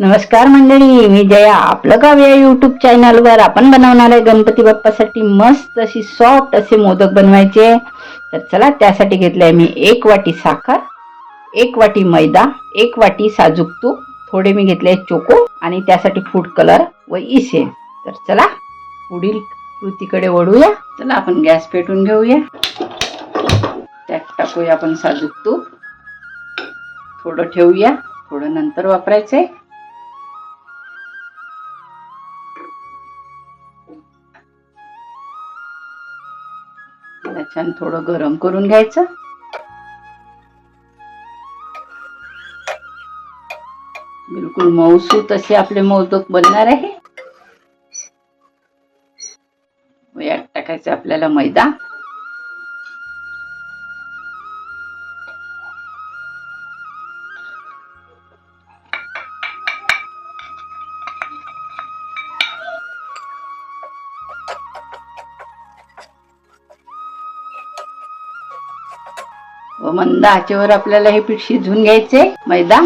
नमस्कार मंडळी मी जया. आपलं गाव या युट्यूब चॅनलवर आपण बनवणार आहे गणपती बाप्पासाठी मस्त अशी सॉफ्ट असे मोदक बनवायचे. तर चला त्यासाठी घेतलंय मी एक वाटी साखर एक वाटी मैदा एक वाटी साजूक तूप थोडे मी घेतले चोको आणि त्यासाठी फूड कलर व इसे. तर चला पुढील कृतीकडे वळूया. चला आपण गॅस पेटून घेऊया. त्यात टाकूया आपण साजूक तूप. थोडं ठेवूया. थोडं नंतर वापरायचंय. आहे छान थोडं गरम करून घ्यायचं. बिलकुल मऊसूत असे आपले मोदक बनणार आहे. यात टाकायचं आपल्याला मैदा. मंद आचेवर आपल्याला हे पीठ शिजवून घ्यायचे मैदा.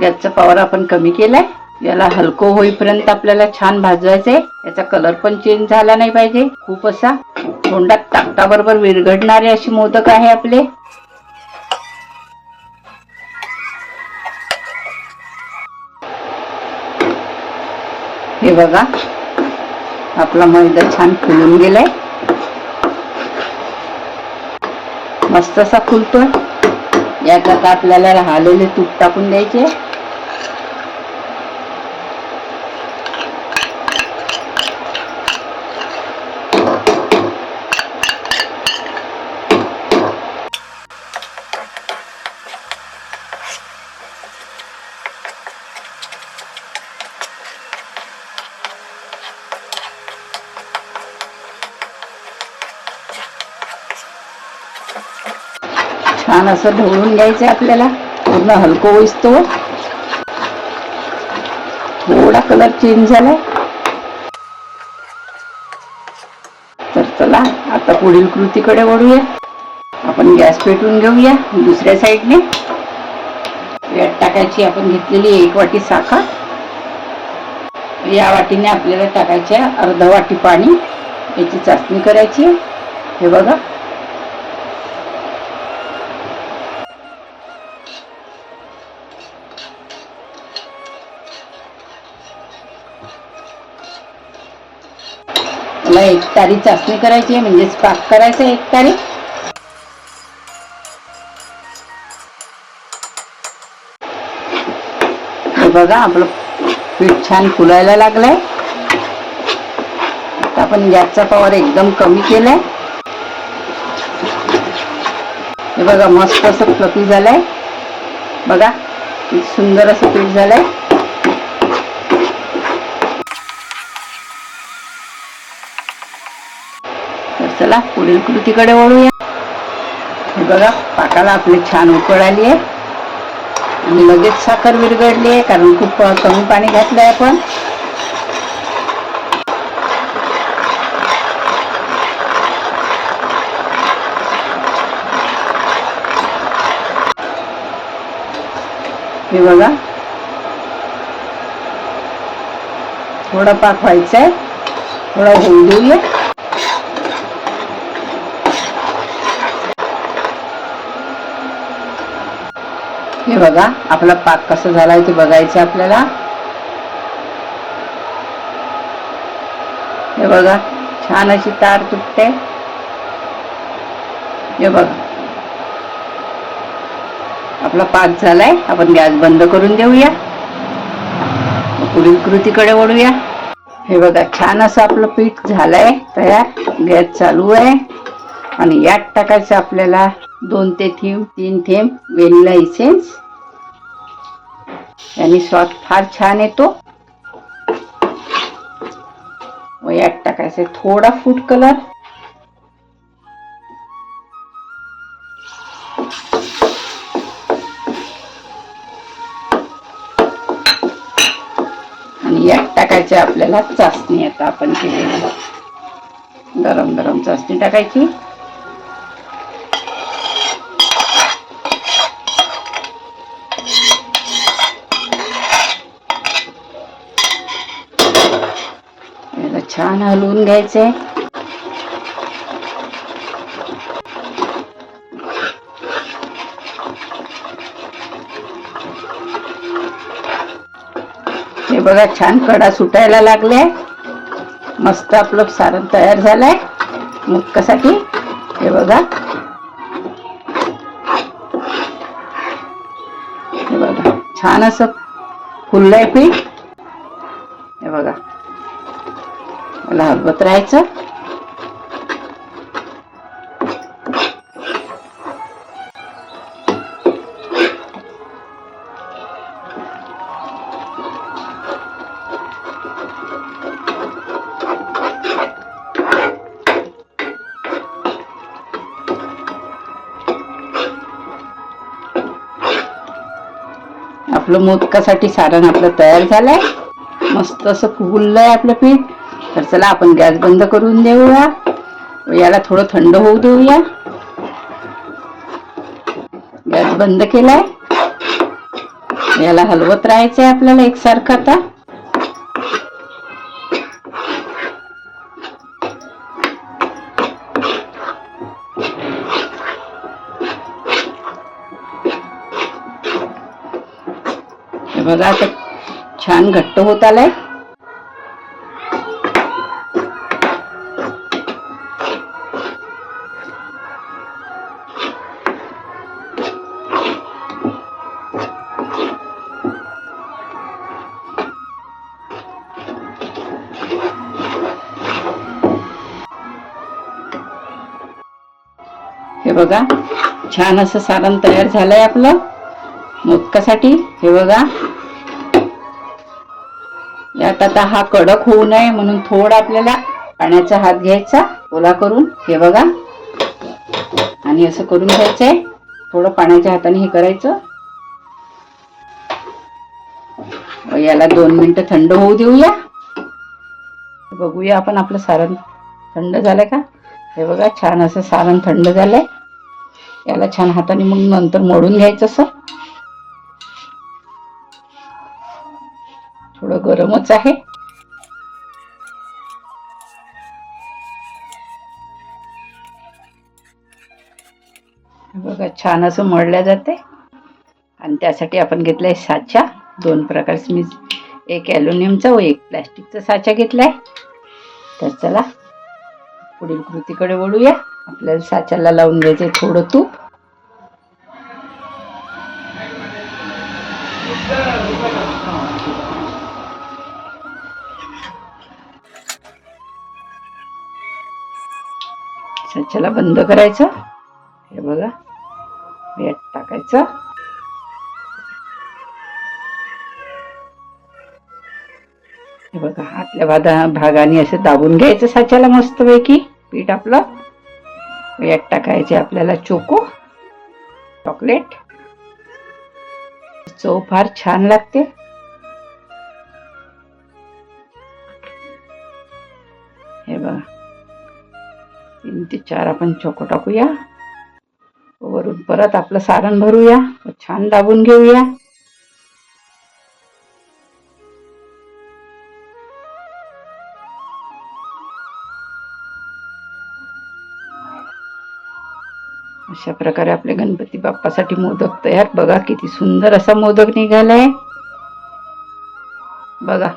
गॅसचा पॉवर आपण कमी केलाय. याला हलकं होईपर्यंत आपल्याला छान भाजवायचंय. याचा कलर पण चेंज झाला नाही पाहिजे. खूप असा तोंडात ताकताबरोबर विरघडणारे असे मोदक आहे आपले. हे बघा. आपला मैदा छान फुलून गेलाय. मस्त असा फुलतोय. याच्यात आपल्याला राहिलेले तूप टाकून द्यायचे. छान असं ढवळून घ्यायचं आहे आपल्याला. पूर्ण हलकं होईस्तो. थोडा कलर चेंज झालाय. तर चला आता पुढील कृतीकडे वळूया. आपण गॅस पेटून घेऊया दुसऱ्या साईडने यात टाकायची आपण घेतलेली एक वाटी साखर. या वाटीने आपल्याला टाकायचे अर्धा वाटी पाणी. याची चाचणी करायची हे बघा. एक तारी चाचणी करायची आहे म्हणजेच पाक करायचा आहे एक तारी हे बघा आपलं पीठ छान फुलायला लागलंय. आपण गॅसचा पॉवर एकदम कमी केलाय. हे बघा मस्त असं फ्लफी झालंय. बघा सुंदर असं पीठ झालंय. चला पुढील कृतीकडे वळूया. हे बघा पाकाला आपली छान उकळ आली आहे. आणि लगेच साखर विरघडली आहे कारण खूप कमी पाणी घातलंय आपण. हे बघा. थोडा पाक व्हायचा आहे थोडा होऊ देऊया. इथे बघा. आपला पाक कसा झालाय ते बघायचं आपल्याला. हे बघा छान अशी तार तुटते. हे बघा. आपला पाक झालाय. आपण गॅस बंद करून देऊया. पुढील कृतीकडे वळूया. हे बघा छान असं आपलं पीठ झालंय तयार. गॅस चालू आहे. आणि यात टाकायचं आपल्याला दोन ते थेंब तीन थेंब व्हेनिला इसेन्स याने स्वाद फार छान येतो. व यात टाकायचं थोडा फूड कलर आणि यात टाकायचे आपल्याला चाचणी आता आपण केलेली. गरम गरम चाचणी टाकायची छान हलवून घ्यायचे. हे बघा छान कडा सुटायला लागले. मस्त आपलं सारण तयार झालंय. मुक्कासाठी हे बघा. हे बघा छान असं फुललंय पीठ. हे बघा. मला हलवत राहायचं आपलं मोदकासाठी सारण आपलं तयार झालंय. मस्त असं फुगुललंय आपलं पीठ. तर चला आपण गॅस बंद करून देऊया. याला थोडं थंड होऊ देऊया. गॅस बंद केलाय. याला हलवत राहायचंय आपल्याला एकसारखं आता. हे बघा आता छान घट्ट होत आलाय. बघा छान असं सारण तयार झालंय आपलं. मोदकासाठी हे बघा. यात आता हा कडक होऊ नये म्हणून थोडा आपल्याला पाण्याचा हात घ्यायचा ओला करून हे बघा. आणि असं करून घ्यायचंय. थोडं पाण्याच्या हाताने हे करायचं. याला दोन मिनिटं थंड होऊ देऊया. बघूया आपण आपलं सारण थंड झालंय का? हे बघा छान असं सारण थंड झालंय. याला छान हाताने मग नंतर मोडून घ्यायचं असं थोडं गरमच आहे. बघा छान असं मळल्या जाते. आणि त्यासाठी आपण घेतलाय साचा दोन प्रकारचे मी एक ॲल्युमिनियमचा व एक प्लॅस्टिकचा साचा घेतलाय. तर चला पुढील कृतीकडे वळूया. आपल्याला साच्याला लावून घ्यायचं थोडं तूप. साच्याला बंद करायचं. हे बघा. वेट टाकायचं. हे बघा आतल्या भागा भागाने असं दाबून घ्यायचं साच्याला मस्तपैकी. पीठ आपलं. यात टाकायचे आपल्याला चोको चॉकलेट. चव फार छान लागते. हे बघा. तीन ते चार आपण चोको टाकूया. वरून परत आपलं सारण भरूया. छान दाबून घेऊया. अशा प्रकारे आपले गणपती बाप्पासाठी मोदक तयार. बघा किती सुंदर असा मोदक निघालाय. बघा.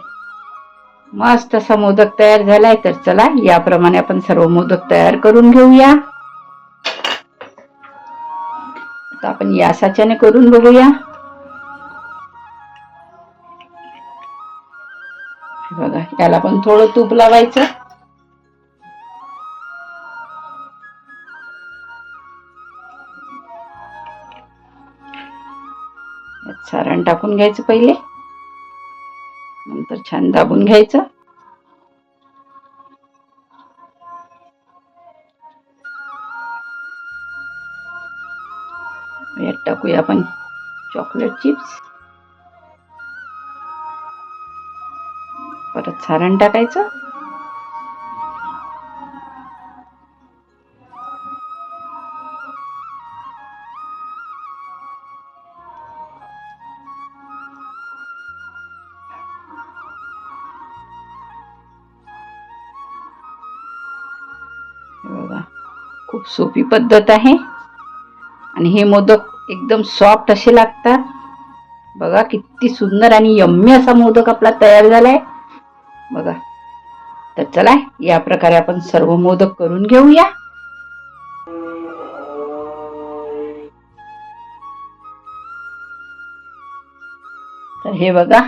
मस्त असा मोदक तयार झालाय. तर चला याप्रमाणे आपण सर्व मोदक तयार करून घेऊया. आता आपण या साच्याने करून बघूया. बघा याला पण थोडं तूप लावायचं. टाकून घ्यायचं पहिले. नंतर छान दाबून घ्यायचं. यात टाकूया आपण चॉकलेट चिप्स परत सारण टाकायचं. बघा. खूप सोपी पद्धत आहे. आणि हे मोदक एकदम सॉफ्ट असे लागतात. बघा किती सुंदर आणि यम्मी असा मोदक आपला तयार झालाय. बघा. तर चला या प्रकारे आपण सर्व मोदक करून घेऊया. तर हे बघा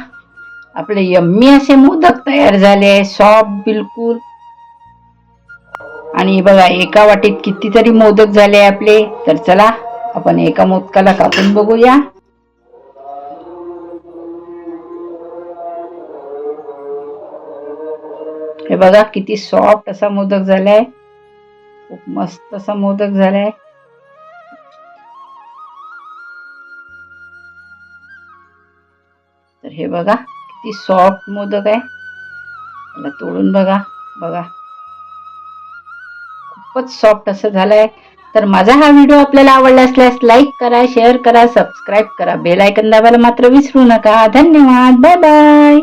आपले यम्मी असे मोदक तयार झाले सॉफ्ट बिलकुल. आणि बघा एका वाटीत कितीतरी मोदक झाले आपले. तर चला आपण एका मोदकाला कापून बघूया. हे बघा किती सॉफ्ट असा मोदक झालाय. खूप मस्त असा मोदक झालाय. तर हे बघा किती सॉफ्ट मोदक आहे. तोडून बघा बघा. खूपच सॉफ्ट असं झालंय. तर माझा हा व्हिडिओ आपल्याला आवडला असल्यास लाईक करा शेअर करा सबस्क्राईब करा. बेल आयकन दाबायला मात्र विसरू नका. धन्यवाद. Bye bye